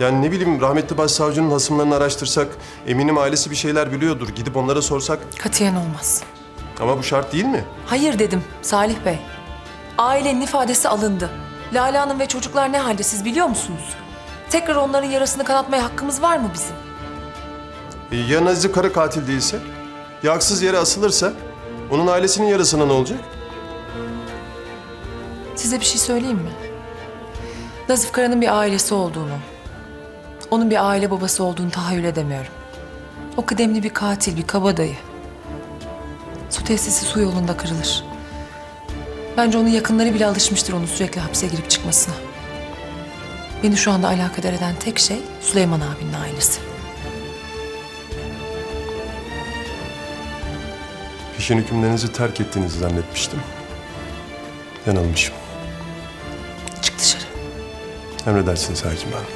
Yani ne bileyim rahmetli başsavcının hasımlarını araştırsak, eminim ailesi bir şeyler biliyordur. Gidip onlara sorsak. Katiyen olmaz. Ama bu şart değil mi? Hayır dedim Salih Bey. Ailenin ifadesi alındı. Lale Hanım ve çocuklar ne halde siz biliyor musunuz? Tekrar onların yarasını kanatmaya hakkımız var mı bizim? E, ya Nazif Kara katil değilse? Ya haksız yere asılırsa? Onun ailesinin yarasına ne olacak? Size bir şey söyleyeyim mi? Nazif Kara'nın bir ailesi olduğunu, onun bir aile babası olduğunu tahayyül edemiyorum. O kıdemli bir katil, bir kabadayı. Su tesisi su yolunda kırılır. Bence onun yakınları bile alışmıştır onun sürekli hapse girip çıkmasına. Beni şu anda alakadar eden tek şey Süleyman abinin ailesi. Peşin hükümlerinizi terk ettiğinizi zannetmiştim. Yanılmışım. Çık dışarı. Emredersiniz hakim hanım.